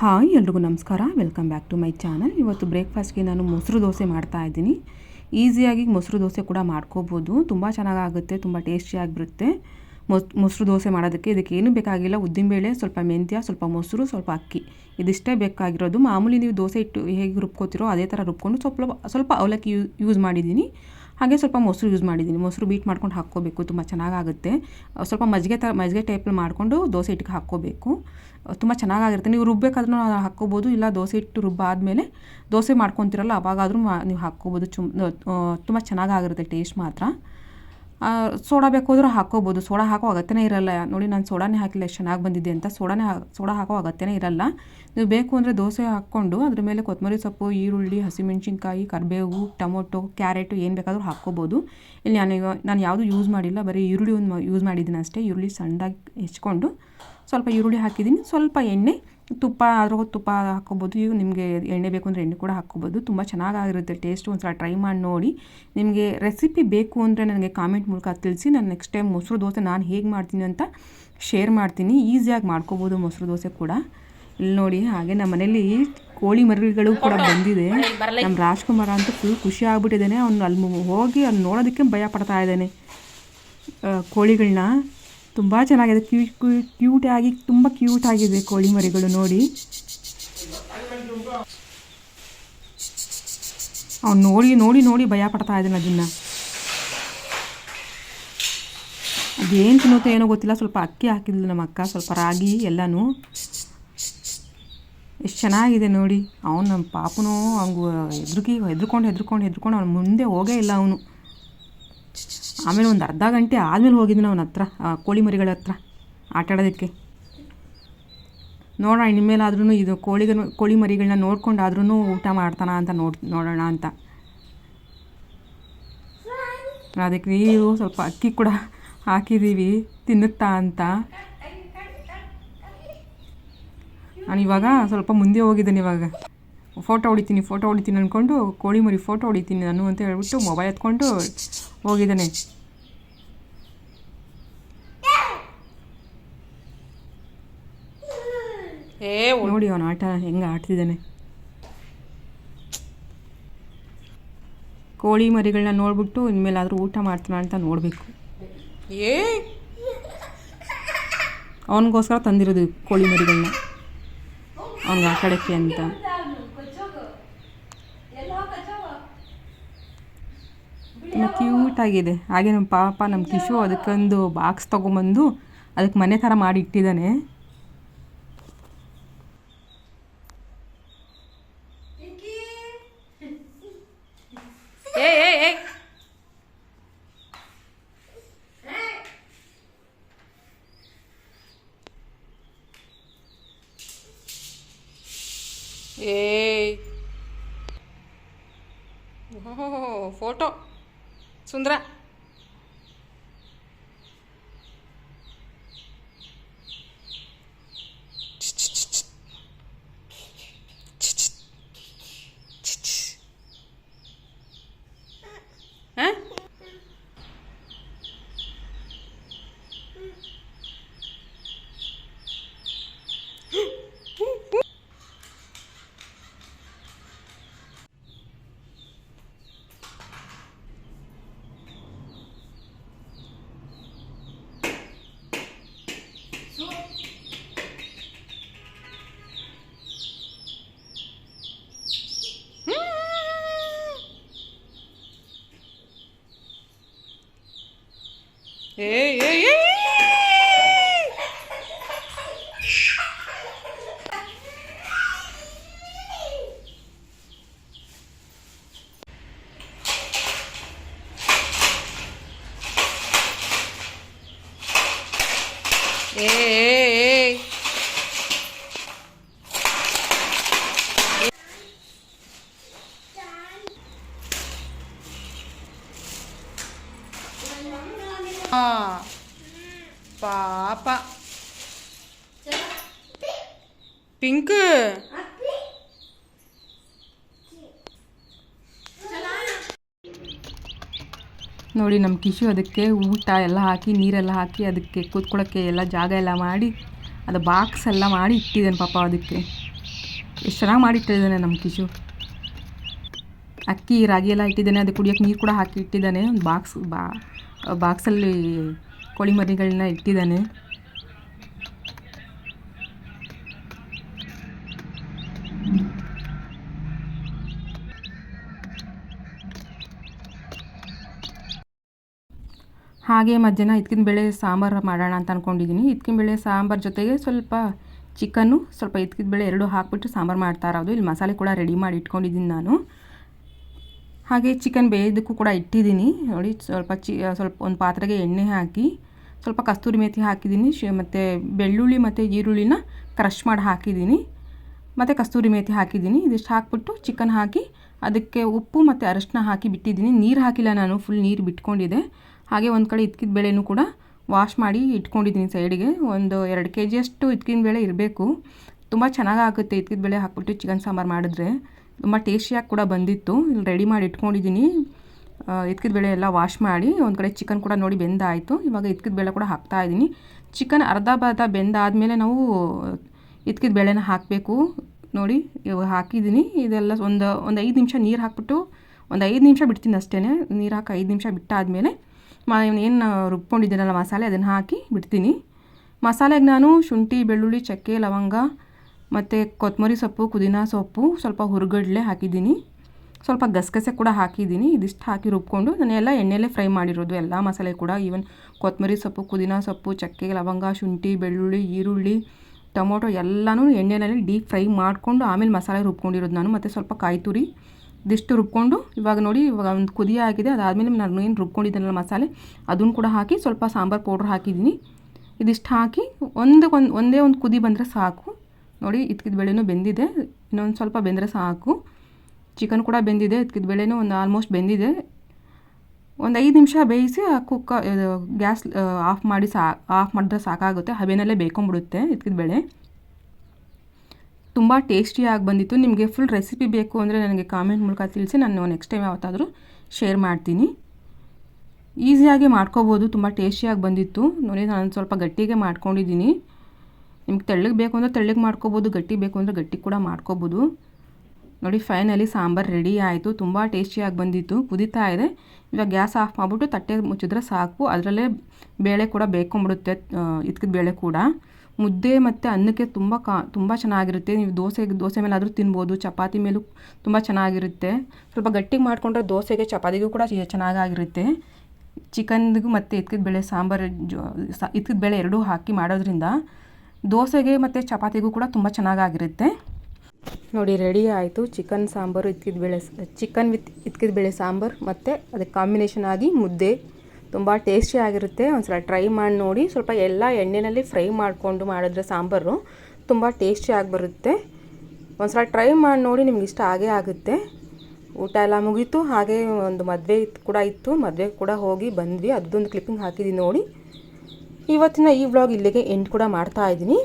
Hi ಎಲ್ರಿಗೂ ನಮಸ್ಕಾರ. Welcome back to my channel ಇವತ್ತು ಬ್ರೇಕ್ಫಾಸ್ಟ್ಗೆ ನಾನು ಮೊಸರು ದೋಸೆ ಮಾಡ್ತಾ ಇದ್ದೀನಿ. ಈಸಿಯಾಗಿ ಮೊಸರು ದೋಸೆ ಕೂಡ ಮಾಡ್ಕೋಬೋದು. ತುಂಬ ಚೆನ್ನಾಗಾಗುತ್ತೆ, ತುಂಬ ಟೇಸ್ಟಿಯಾಗಿ ಬರುತ್ತೆ. ಮೊಸ್, ಮೊಸರು ದೋಸೆ ಮಾಡೋದಕ್ಕೆ ಇದಕ್ಕೆ ಏನು ಬೇಕಾಗಿಲ್ಲ. ಉದ್ದಿನಬೇಳೆ, ಸ್ವಲ್ಪ ಮೆಂತ್ಯ, ಸ್ವಲ್ಪ ಮೊಸರು, ಸ್ವಲ್ಪ ಅಕ್ಕಿ. ಇದಿಷ್ಟೇ ಬೇಕಾಗಿರೋದು. ಮಾಮೂಲಿ ನೀವು ದೋಸೆ ಇಟ್ಟು ಹೇಗೆ ರುಬ್ಕೋತಿರೋ ಅದೇ ಥರ ರುಬ್ಕೊಂಡು ಸ್ವಲ್ಪ ಸ್ವಲ್ಪ ಅವಲಕ್ಕಿ ಯೂಸ್ ಮಾಡಿದ್ದೀನಿ. ಹಾಗೆ ಸ್ವಲ್ಪ ಮೊಸರು ಯೂಸ್ ಮಾಡಿದ್ದೀನಿ. ಮೊಸರು ಬೀಟ್ ಮಾಡ್ಕೊಂಡು ಹಾಕ್ಕೋಬೇಕು. ತುಂಬ ಚೆನ್ನಾಗಾಗುತ್ತೆ. ಸ್ವಲ್ಪ ಮಜ್ಜಿಗೆ ಥರ ಮಜ್ಜಿಗೆ ಟೈಪಲ್ಲಿ ಮಾಡಿಕೊಂಡು ದೋಸೆ ಹಿಟ್ಟಿಗೆ ಹಾಕ್ಕೋಬೇಕು. ತುಂಬ ಚೆನ್ನಾಗಾಗಿರುತ್ತೆ ನೀವು ರುಬ್ಬೇಕಾದ್ರೂ ಹಾಕ್ಕೋಬೋದು. ಇಲ್ಲ ದೋಸೆ ಹಿಟ್ಟು ರುಬ್ಬಾದಮೇಲೆ ದೋಸೆ ಮಾಡ್ಕೊತಿರಲ್ಲ, ಅವಾಗಾದರೂ ನೀವು ಹಾಕ್ಕೋಬೋದು. ಚುಮ್ ತುಂಬ ಚೆನ್ನಾಗಾಗಿರುತ್ತೆ ಟೇಸ್ಟ್ ಮಾತ್ರ. ಸೋಡಾ ಬೇಕಾದ್ರೂ ಹಾಕೋಬೋದು ಸೋಡಾ ಹಾಕೋ ಅಗತ್ಯನೇ ಇರಲ್ಲ. ನೋಡಿ, ನಾನು ಸೋಡಾನೇ ಹಾಕಿಲ್ಲ, ಎಷ್ಟು ಚೆನ್ನಾಗಿ ಬಂದಿದೆ ಅಂತ. ಸೋಡಾನೇ ಹಾ, ಸೋಡಾ ಹಾಕೋ ಅಗತ್ಯನೇ ಇರಲ್ಲ. ನೀವು ಬೇಕು ಅಂದರೆ ದೋಸೆ ಹಾಕ್ಕೊಂಡು ಅದ್ರ ಮೇಲೆ ಕೊತ್ತಂಬರಿ ಸೊಪ್ಪು, ಈರುಳ್ಳಿ, ಹಸಿಮೆಣಸಿನ್ಕಾಯಿ, ಕರಿಬೇವು, ಟೊಮೊಟೊ, ಕ್ಯಾರೆಟು ಏನು ಬೇಕಾದರೂ ಹಾಕ್ಕೋಬೋದು. ಇಲ್ಲಿ ನಾನು ನಾನು ಯಾವುದು ಯೂಸ್ ಮಾಡಿಲ್ಲ. ಬರೀ ಈರುಳ್ಳಿ ಒಂದು ಯೂಸ್ ಮಾಡಿದ್ದೀನಿ ಅಷ್ಟೇ. ಈರುಳ್ಳಿ ಸಣ್ಣದಾಗಿ ಹೆಚ್ಕೊಂಡು ಸ್ವಲ್ಪ ಈರುಳ್ಳಿ ಹಾಕಿದ್ದೀನಿ. ಸ್ವಲ್ಪ ಎಣ್ಣೆ ತುಪ್ಪ ಆದರೂ ತುಪ್ಪ ಹಾಕ್ಕೊಬೋದು. ಈಗ ನಿಮಗೆ ಎಣ್ಣೆ ಬೇಕು ಅಂದರೆ ಎಣ್ಣೆ ಕೂಡ ಹಾಕ್ಕೋಬೋದು. ತುಂಬ ಚೆನ್ನಾಗಿರುತ್ತೆ ಟೇಸ್ಟ್ ಒಂದು ಸಲ ಟ್ರೈ ಮಾಡಿ ನೋಡಿ. ನಿಮಗೆ ರೆಸಿಪಿ ಬೇಕು ಅಂದರೆ ನನಗೆ ಕಾಮೆಂಟ್ ಮೂಲಕ ತಿಳಿಸಿ. ನಾನು ನೆಕ್ಸ್ಟ್ ಟೈಮ್ ಮೊಸರು ದೋಸೆ ನಾನು ಹೇಗೆ ಮಾಡ್ತೀನಿ ಅಂತ ಶೇರ್ ಮಾಡ್ತೀನಿ. ಈಸಿಯಾಗಿ ಮಾಡ್ಕೋಬೋದು ಮೊಸರು ದೋಸೆ ಕೂಡ. ಇಲ್ಲಿ ನೋಡಿ ಹಾಗೆ ನಮ್ಮ ಮನೇಲಿ ಕೋಳಿ ಮರಿಗಳು ಕೂಡ ಬಂದಿದೆ. ನಮ್ಮ ರಾಜ್ಕುಮಾರ ಅಂತೂ ಫುಲ್ ಖುಷಿ ಆಗ್ಬಿಟ್ಟಿದ್ದಾನೆ. ಅವ್ನು ಅಲ್ಲಿ ಹೋಗಿ ಅಲ್ಲಿ ನೋಡೋದಕ್ಕೆ ಭಯ ಪಡ್ತಾ ಇದ್ದಾನೆ. ಕೋಳಿಗಳನ್ನ ತುಂಬ ಚೆನ್ನಾಗಿದೆ. ಕ್ಯೂ ಕ್ಯೂ, ಕ್ಯೂಟ್ ಆಗಿ, ತುಂಬ ಕ್ಯೂಟ್ ಆಗಿದೆ ಕೋಳಿ ಮರಿಗಳು ನೋಡಿ. ಅವ್ನು ನೋಡಿ ನೋಡಿ ನೋಡಿ ಭಯ ಪಡ್ತಾ ಇದ್ದಾನೆ ಅದನ್ನು. ಅದೇನು ತಿನ್ನುತ್ತೆ ಏನೋ ಗೊತ್ತಿಲ್ಲ. ಸ್ವಲ್ಪ ಅಕ್ಕಿ ಹಾಕಿದ್ಲು ನಮ್ಮ ಅಕ್ಕ. ಸ್ವಲ್ಪ ರಾಗಿ, ಎಲ್ಲನೂ. ಎಷ್ಟು ಚೆನ್ನಾಗಿದೆ ನೋಡಿ. ಅವನು ನಮ್ಮ ಪಾಪನೂ ಹಂಗು ಹೆದ್ರಿಗೆ ಹೆದ್ರುಕೊಂಡು ಹೆದ್ರುಕೊಂಡು ಹೆದ್ರುಕೊಂಡು ಅವ್ನು ಮುಂದೆ ಹೋಗೇ ಇಲ್ಲ ಅವನು. ಆಮೇಲೆ ಒಂದು ಅರ್ಧ ಗಂಟೆ ಆದಮೇಲೆ ಹೋಗಿದ್ದೀನಿ ಅವನ ಹತ್ರ ಕೋಳಿ ಮರಿಗಳ ಹತ್ರ ಆಟಾಡೋದಕ್ಕೆ ನೋಡೋಣ ಇನ್ಮೇಲಾದ್ರೂ ಇದು ಕೋಳಿಗ ಕೋಳಿ ಮರಿಗಳನ್ನ ನೋಡ್ಕೊಂಡಾದ್ರೂ ಊಟ ಮಾಡ್ತಾನ ಅಂತ ನೋಡ್, ನೋಡೋಣ ಅಂತ. ಅದಕ್ಕೆ ನೀವು ಸ್ವಲ್ಪ ಅಕ್ಕಿ ಕೂಡ ಹಾಕಿದ್ದೀವಿ ತಿನ್ನುತ್ತಾ ಅಂತ. ನಾನು ಇವಾಗ ಸ್ವಲ್ಪ ಮುಂದೆ ಹೋಗಿದ್ದೇನೆ ಇವಾಗ. ಫೋಟೋ ಹೊಡಿತೀನಿ ಫೋಟೋ ಹೊಡಿತೀನಿ ಅಂದ್ಕೊಂಡು ಕೋಳಿ ಮರಿ ಫೋಟೋ ಹೊಡಿತೀನಿ ನಾನು ಅಂತ ಹೇಳ್ಬಿಟ್ಟು ಮೊಬೈಲ್ ಎತ್ಕೊಂಡು ಹೋಗಿದ್ದಾನೆ. ಏ ನೋಡಿ ಅವನ ಆಟ ಹೆಂಗೆ ಆಡ್ತಿದ್ದಾನೆ. ಕೋಳಿ ಮರಿಗಳನ್ನ ನೋಡ್ಬಿಟ್ಟು ಇನ್ಮೇಲಾದರೂ ಊಟ ಮಾಡ್ತಾನ ಅಂತ ನೋಡಬೇಕು. ಏ? ಅವನಿಗೋಸ್ಕರ ತಂದಿರೋದು ಕೋಳಿ ಮರಿಗಳನ್ನ ಅವ್ನಿಗೆ ಆಟಾಡಕ್ಕೆ ಅಂತ ತುಂಬ ಆಗಿದೆ. ಹಾಗೆ ನಮ್ಮ ಪಾಪ ನಮ್ಮ ಕಿಶು ಅದಕ್ಕೊಂದು ಬಾಕ್ಸ್ ತೊಗೊಂಬಂದು ಅದಕ್ಕೆ ಮನೆ ಥರ ಮಾಡಿ ಇಟ್ಟಿದ್ದಾನೆ. ಏ ಫೋಟೋ. సుందర ಏಯ್ ಏಯ್ ಏಯ್ ಏ ಏ ಪಿಂಕ್. ನೋಡಿ, ನಮ್ಮ ಕಿಶು ಅದಕ್ಕೆ ಊಟ ಎಲ್ಲ ಹಾಕಿ, ನೀರೆಲ್ಲ ಹಾಕಿ ಅದಕ್ಕೆ ಕೂತ್ಕೊಳ್ಳೋಕ್ಕೆ ಎಲ್ಲ ಜಾಗ ಎಲ್ಲ ಮಾಡಿ, ಅದು ಬಾಕ್ಸ್ ಎಲ್ಲ ಮಾಡಿ ಇಟ್ಟಿದ್ದಾನೆ ಪಾಪ ಅದಕ್ಕೆ. ಎಷ್ಟು ಚೆನ್ನಾಗಿ ಮಾಡಿಟ್ಟಿದ್ದಾನೆ ನಮ್ಮ ಕಿಶು ಅಕ್ಕಿ ರಾಗಿ ಎಲ್ಲ ಇಟ್ಟಿದ್ದಾನೆ, ಅದು ಕುಡಿಯೋಕ್ಕೆ ನೀರು ಕೂಡ ಹಾಕಿ ಇಟ್ಟಿದ್ದಾನೆ. ಒಂದು ಬಾಕ್ಸ್, ಬಾ, ಬಾಕ್ಸಲ್ಲಿ ಕೋಳಿ ಮರಿಗಳನ್ನ ಇಟ್ಟಿದ್ದಾನೆ. ಹಾಗೆ ಮಧ್ಯಾಹ್ನ ಇದ್ಕಿನ ಬೇಳೆ ಸಾಂಬಾರು ಮಾಡೋಣ ಅಂತ ಅಂದ್ಕೊಂಡಿದ್ದೀನಿ ಇದ್ಕಿನ ಬೇಳೆ ಸಾಂಬಾರು ಜೊತೆಗೆ ಸ್ವಲ್ಪ ಚಿಕನ್ನು ಸ್ವಲ್ಪ ಇದ್ಕಿದ ಬೇಳೆ ಎರಡು ಹಾಕ್ಬಿಟ್ಟು ಸಾಂಬಾರು ಮಾಡ್ತಾ ಇರೋದು. ಇಲ್ಲಿ ಮಸಾಲೆ ಕೂಡ ರೆಡಿ ಮಾಡಿ ಇಟ್ಕೊಂಡಿದ್ದೀನಿ ನಾನು. ಹಾಗೆ ಚಿಕನ್ ಬೇಯೋದಕ್ಕೂ ಕೂಡ ಇಟ್ಟಿದ್ದೀನಿ ನೋಡಿ, ಸ್ವಲ್ಪ ಚಿ, ಸ್ವಲ್ಪ ಒಂದು ಪಾತ್ರೆಗೆ ಎಣ್ಣೆ ಹಾಕಿ, ಸ್ವಲ್ಪ ಕಸ್ತೂರಿ ಮೇತಿ ಹಾಕಿದ್ದೀನಿ ಶ್, ಮತ್ತು ಬೆಳ್ಳುಳ್ಳಿ ಮತ್ತು ಈರುಳ್ಳಿನ ಕ್ರಷ್ ಮಾಡಿ ಹಾಕಿದ್ದೀನಿ ಮತ್ತು ಕಸ್ತೂರಿ ಮೇಥಿ ಹಾಕಿದ್ದೀನಿ ಇದಿಷ್ಟು ಹಾಕ್ಬಿಟ್ಟು ಚಿಕನ್ ಹಾಕಿ, ಅದಕ್ಕೆ ಉಪ್ಪು ಮತ್ತು ಅರಶಿನ ಹಾಕಿ ಬಿಟ್ಟಿದ್ದೀನಿ ನೀರು ಹಾಕಿಲ್ಲ ನಾನು ಫುಲ್ ನೀರು ಬಿಟ್ಕೊಂಡಿದ್ದೆ ಹಾಗೆ ಒಂದು ಕಡೆ ಇದ್ಕಿದ ಬೇಳೆನೂ ಕೂಡ ವಾಶ್ ಮಾಡಿ ಇಟ್ಕೊಂಡಿದ್ದೀನಿ ಸೈಡಿಗೆ ಒಂದು ಎರಡು ಕೆ ಜಿಯಷ್ಟು ಇದ್ಕಿನ ಬೇಳೆ ಇರಬೇಕು. ತುಂಬ ಚೆನ್ನಾಗಾಗುತ್ತೆ ಇದ್ಕಿದ ಬೇಳೆ ಹಾಕ್ಬಿಟ್ಟು ಚಿಕನ್ ಸಾಂಬಾರು ಮಾಡಿದ್ರೆ. ತುಂಬ ಟೇಸ್ಟಿಯಾಗಿ ಕೂಡ ಬಂದಿತ್ತು. ಇಲ್ಲಿ ರೆಡಿ ಮಾಡಿ ಇಟ್ಕೊಂಡಿದ್ದೀನಿ ಇದ್ಕಿದ ಬೇಳೆ ಎಲ್ಲ ವಾಶ್ ಮಾಡಿ ಒಂದು ಕಡೆ ಚಿಕನ್ ಕೂಡ ನೋಡಿ ಬೆಂದಾಯಿತು. ಇವಾಗ ಇದ್ಕಿದ ಬೇಳೆ ಕೂಡ ಹಾಕ್ತಾ ಇದ್ದೀನಿ ಚಿಕನ್ ಅರ್ಧ ಬರ್ಧ ಬೆಂದಾದಮೇಲೆ ನಾವು ಇದ್ಕಿದ ಬೇಳೆನ ಹಾಕಬೇಕು. ನೋಡಿ, ಇವಾಗ ಹಾಕಿದ್ದೀನಿ ಇದೆಲ್ಲ ಒಂದು ಒಂದು ಐದು ನಿಮಿಷ ನೀರು ಹಾಕ್ಬಿಟ್ಟು, ಒಂದು ಐದು ನಿಮಿಷ ಬಿಡ್ತೀನಿ ಅಷ್ಟೇ ನೀರು ಹಾಕಿ ಐದು ನಿಮಿಷ ಬಿಟ್ಟಾದಮೇಲೆ ಮ ಏನು ರುಬ್ಕೊಂಡಿದ್ದೀನಲ್ಲ ಮಸಾಲೆ, ಅದನ್ನು ಹಾಕಿ ಬಿಡ್ತೀನಿ. ಮಸಾಲೆಗೆ ನಾನು ಶುಂಠಿ, ಬೆಳ್ಳುಳ್ಳಿ, ಚಕ್ಕೆ, ಲವಂಗ, ಮತ್ತು ಕೊತ್ತಂಬರಿ ಸೊಪ್ಪು, ಪುದೀನ ಸೊಪ್ಪು ಸ್ವಲ್ಪ ಹುರ್ಗಡ್ಲೆ ಹಾಕಿದ್ದೀನಿ. ಸ್ವಲ್ಪ ಗಸಗಸೆ ಕೂಡ ಹಾಕಿದ್ದೀನಿ. ಇದಿಷ್ಟು ಹಾಕಿ ರುಬ್ಕೊಂಡು ನಾನು ಎಲ್ಲ ಎಣ್ಣೆಲೇ ಫ್ರೈ ಮಾಡಿರೋದು. ಎಲ್ಲ ಮಸಾಲೆ ಕೂಡ. ಈವನ್ ಕೊತ್ತಂಬರಿ ಸೊಪ್ಪು, ಪುದೀನ ಸೊಪ್ಪು, ಚಕ್ಕೆ, ಲವಂಗ, ಶುಂಠಿ, ಬೆಳ್ಳುಳ್ಳಿ, ಈರುಳ್ಳಿ, ಟೊಮೊಟೊ ಎಲ್ಲನೂ ಎಣ್ಣೆಯಲ್ಲಿ ಡೀಪ್ ಫ್ರೈ ಮಾಡಿಕೊಂಡು ಆಮೇಲೆ ಮಸಾಲೆ ರುಬ್ಕೊಂಡಿರೋದು ನಾನು. ಮತ್ತು ಸ್ವಲ್ಪ ಕಾಯಿ ತುರಿ ಇದಿಷ್ಟು ರುಬ್ಕೊಂಡು ಇವಾಗ ನೋಡಿ, ಇವಾಗ ಒಂದು ಕುದಿ ಆಗಿದೆ. ಅದಾದಮೇಲೆ ನಾನು ಏನು ರುಬ್ಕೊಂಡಿದ್ದೆನಲ್ಲ ಮಸಾಲೆ, ಅದನ್ನು ಕೂಡ ಹಾಕಿ ಸ್ವಲ್ಪ ಸಾಂಬಾರು ಪೌಡ್ರ್ ಹಾಕಿದ್ದೀನಿ. ಇದಿಷ್ಟು ಹಾಕಿ ಒಂದು ಒಂದು ಒಂದೇ ಕುದಿ ಬಂದರೆ ಸಾಕು. ನೋಡಿ, ಇದ್ಕಿದ ಬೇಳೆನೂ ಬೆಂದಿದೆ. ಇನ್ನೊಂದು ಸ್ವಲ್ಪ ಬೆಂದರೆ ಸಾಕು. ಚಿಕನ್ ಕೂಡ ಬೆಂದಿದೆ. ಇದ್ಕಿದ ಬೇಳೆನೂ ಒಂದು ಆಲ್ಮೋಸ್ಟ್ ಬೆಂದಿದೆ. ಒಂದು ಐದು ನಿಮಿಷ ಬೇಯಿಸಿ ಆ ಕುಕ್ಕ ಗ್ಯಾಸ್ ಆಫ್ ಮಾಡಿ ಸಾ, ಆಫ್ ಮಾಡಿದ್ರೆ ಸಾಕಾಗುತ್ತೆ. ಹಬೆನಲ್ಲೇ ಬೇಯ್ಕೊಂಬಿಡುತ್ತೆ ಇದ್ಕಿದ ಬೇಳೆ. ತುಂಬ ಟೇಸ್ಟಿಯಾಗಿ ಬಂದಿತ್ತು. ನಿಮಗೆ ಫುಲ್ ರೆಸಿಪಿ ಬೇಕು ಅಂದರೆ ನನಗೆ ಕಾಮೆಂಟ್ ಮೂಲಕ ತಿಳಿಸಿ. ನಾನು ನೆಕ್ಸ್ಟ್ ಟೈಮ್ ಯಾವತ್ತಾದರೂ ಶೇರ್ ಮಾಡ್ತೀನಿ. ಈಸಿಯಾಗಿ ಮಾಡ್ಕೋಬೋದು. ತುಂಬ ಟೇಸ್ಟಿಯಾಗಿ ಬಂದಿತ್ತು. ನೋಡಿ, ನಾನು ಸ್ವಲ್ಪ ಗಟ್ಟಿಗೆ ಮಾಡ್ಕೊಂಡಿದ್ದೀನಿ. ನಿಮ್ಗೆ ತೆಳ್ಳಗೆ ಬೇಕು ಅಂದರೆ ತೆಳ್ಳಗೆ ಮಾಡ್ಕೋಬೋದು. ಗಟ್ಟಿ ಬೇಕು ಅಂದರೆ ಗಟ್ಟಿ ಕೂಡ ಮಾಡ್ಕೋಬೋದು. ನೋಡಿ ಫೈನಲಿ ಸಾಂಬಾರು ರೆಡಿ ಆಯಿತು. ತುಂಬ ಟೇಸ್ಟಿಯಾಗಿ ಬಂದಿತ್ತು. ಕುದೀತಾ ಇದೆ. ಇವಾಗ ಗ್ಯಾಸ್ ಆಫ್ ಮಾಡಿಬಿಟ್ಟು ತಟ್ಟೆ ಮುಚ್ಚಿದ್ರೆ ಸಾಕು. ಅದರಲ್ಲೇ ಬೇಳೆ ಕೂಡ ಬೇಯ್ಕೊಂಬಿಡುತ್ತೆ ಇದ್ಕಿದ ಬೇಳೆ ಕೂಡ. ಮುದ್ದೆ ಮತ್ತು ಅನ್ನಕ್ಕೆ ತುಂಬ ಕಾ, ತುಂಬ ಚೆನ್ನಾಗಿರುತ್ತೆ. ನೀವು ದೋಸೆಗೆ ದೋಸೆ ಮೇಲೆ ಆದರೂ ತಿನ್ಬೋದು, ಚಪಾತಿ ಮೇಲೂ ತುಂಬ ಚೆನ್ನಾಗಿರುತ್ತೆ. ಸ್ವಲ್ಪ ಗಟ್ಟಿಗೆ ಮಾಡಿಕೊಂಡ್ರೆ ದೋಸೆಗೆ ಚಪಾತಿಗೂ ಕೂಡ ಚೆನ್ನಾಗಾಗಿರುತ್ತೆ. ಚಿಕನ್ಗೂ ಮತ್ತು ಇತ್ತಿದ ಬೇಳೆ ಸಾಂಬಾರು ಜೊ ಇತ್ತಿದ ಬೇಳೆ ಎರಡೂ ಹಾಕಿ ಮಾಡೋದ್ರಿಂದ ದೋಸೆಗೆ ಮತ್ತು ಚಪಾತಿಗೂ ಕೂಡ ತುಂಬ ಚೆನ್ನಾಗಾಗಿರುತ್ತೆ. ನೋಡಿ, ರೆಡಿ ಆಯಿತು. ಚಿಕನ್ ಸಾಂಬಾರು ಇತ್ತಿದ ಬೇಳೆ ಚಿಕನ್ ವಿತ್ ಇತ್ತಿದ ಬೇಳೆ ಸಾಂಬಾರು ಮತ್ತು ಅದಕ್ಕೆ ಕಾಂಬಿನೇಷನ್ ಆಗಿ ಮುದ್ದೆ. ತುಂಬ ಟೇಸ್ಟಿ ಆಗಿರುತ್ತೆ. ಒಂದ್ಸಲ ಟ್ರೈ ಮಾಡಿ ನೋಡಿ. ಸ್ವಲ್ಪ ಎಲ್ಲ ಎಣ್ಣೆಯಲ್ಲಿ ಫ್ರೈ ಮಾಡಿಕೊಂಡು ಮಾಡಿದ್ರೆ ಸಾಂಬಾರು ತುಂಬ ಟೇಸ್ಟಿಯಾಗಿ ಬರುತ್ತೆ. ಒಂದ್ಸಲ ಟ್ರೈ ಮಾಡಿ ನೋಡಿ ನಿಮ್ಗೆ ಇಷ್ಟ ಆಗೇ ಆಗುತ್ತೆ. ಊಟ ಎಲ್ಲ ಮುಗೀತು. ಹಾಗೆ ಒಂದು ಮದುವೆ ಕೂಡ ಇತ್ತು. ಮದುವೆ ಕೂಡ ಹೋಗಿ ಬಂದ್ವಿ. ಅದೊಂದು ಕ್ಲಿಪ್ಪಿಂಗ್ ಹಾಕಿದ್ದೀನಿ ನೋಡಿ. ಇವತ್ತಿನ ಈ ವ್ಲಾಗ್ ಇಲ್ಲಿಗೆ ಎಂಡ್ ಕೂಡ ಮಾಡ್ತಾ ಇದ್ದೀನಿ.